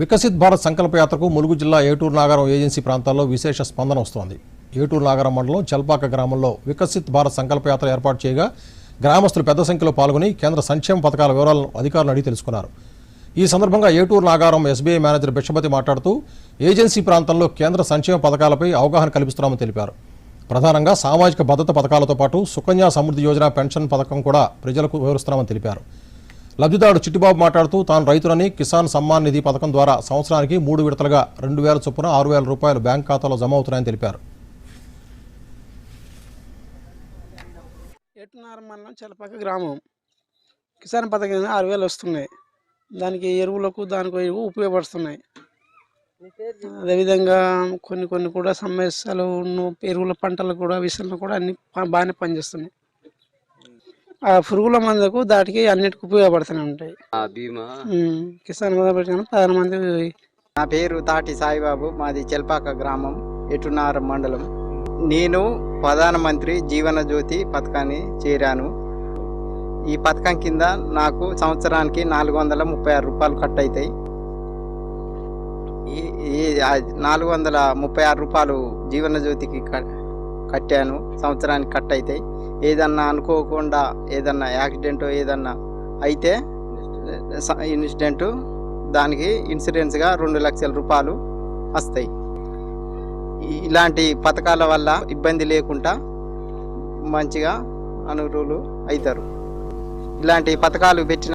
వికసిత్ భారత్ సంకల్ప యాత్రకు ములుగు జిల్లా ఏటూరు నాగారం ఏజెన్సీ ప్రాంతాల్లో విశేష స్పందన వస్తోంది. ఏటూరు నాగారం మండలం చల్పాక గ్రామంలో వికసిత్ భారత్ సంకల్ప యాత్ర ఏర్పాటు చేయగా గ్రామస్తులు పెద్ద సంఖ్యలో పాల్గొని కేంద్ర సంక్షేమ పథకాల వివరాలను అధికారులను అడిగి తెలుసుకున్నారు. ఈ సందర్భంగా ఏటూరు నాగారం ఎస్బీఐ మేనేజర్ బిషపతి మాట్లాడుతూ ఏజెన్సీ ప్రాంతంలో కేంద్ర సంక్షేమ పథకాలపై అవగాహన కల్పిస్తున్నామని తెలిపారు. ప్రధానంగా సామాజిక భద్రత పథకాలతో పాటు సుకన్య సమృద్ధి యోజన పెన్షన్ పథకం కూడా ప్రజలకు వివరిస్తున్నామని తెలిపారు. లబ్ధిదారుడు చిట్టిబాబు మాట్లాడుతూ తాను రైతులని కిసాన్ సమ్మాన్ నిధి పథకం ద్వారా సంవత్సరానికి మూడు విడతలుగా రెండు వేల చొప్పున ఆరు వేల రూపాయలు బ్యాంక్ ఖాతాలో జమ అవుతున్నాయని తెలిపారు. ఎట్టున్నర మండలం గ్రామం. కిసాన్ పథకం కింద ఆరు వేలు వస్తున్నాయి. దానికి ఎరువులకు దానికి ఉపయోగపడుతున్నాయి. అదేవిధంగా కొన్ని కొన్ని కూడా సమస్యలు ఎరువుల పంటలు కూడా విషయంలో కూడా అన్ని బాగానే పనిచేస్తున్నాయి. ఆ పురుగుల మందుకు దాటికి అన్నిటికి ఉపయోగపడుతూనే ఉంటాయి. ఉమ్, కిసాన్ పథకం పెట్టిన ప్రధానమంత్రి నా పేరు తాటి సాయిబాబు మాది చెల్పాక గ్రామం ఎటునార మండలం. నేను ప్రధానమంత్రి జీవన జ్యోతి పథకాన్ని చేరాను. ఈ పథకం కింద నాకు సంవత్సరానికి నాలుగు వందల ముప్పై ఆరు రూపాయలు కట్ అవుతాయి ఈ ఈ నాలుగు వందల ముప్పై ఆరు రూపాయలు జీవన జ్యోతికి క- కట్టాను. సంవత్సరానికి కట్ అవుతాయి ఏదన్నా అనుకోకుండా ఏదన్నా యాక్సిడెంట్ ఏదన్నా అయితే స- ఇన్సిడెంట్ దానికి ఇన్సూరెన్స్గా రెండు లక్షల రూపాయలు వస్తాయి. ఇలాంటి పథకాల వల్ల ఇబ్బంది లేకుండా మంచిగా అనురులు అవుతారు. ఇలాంటి పథకాలు పెట్టిన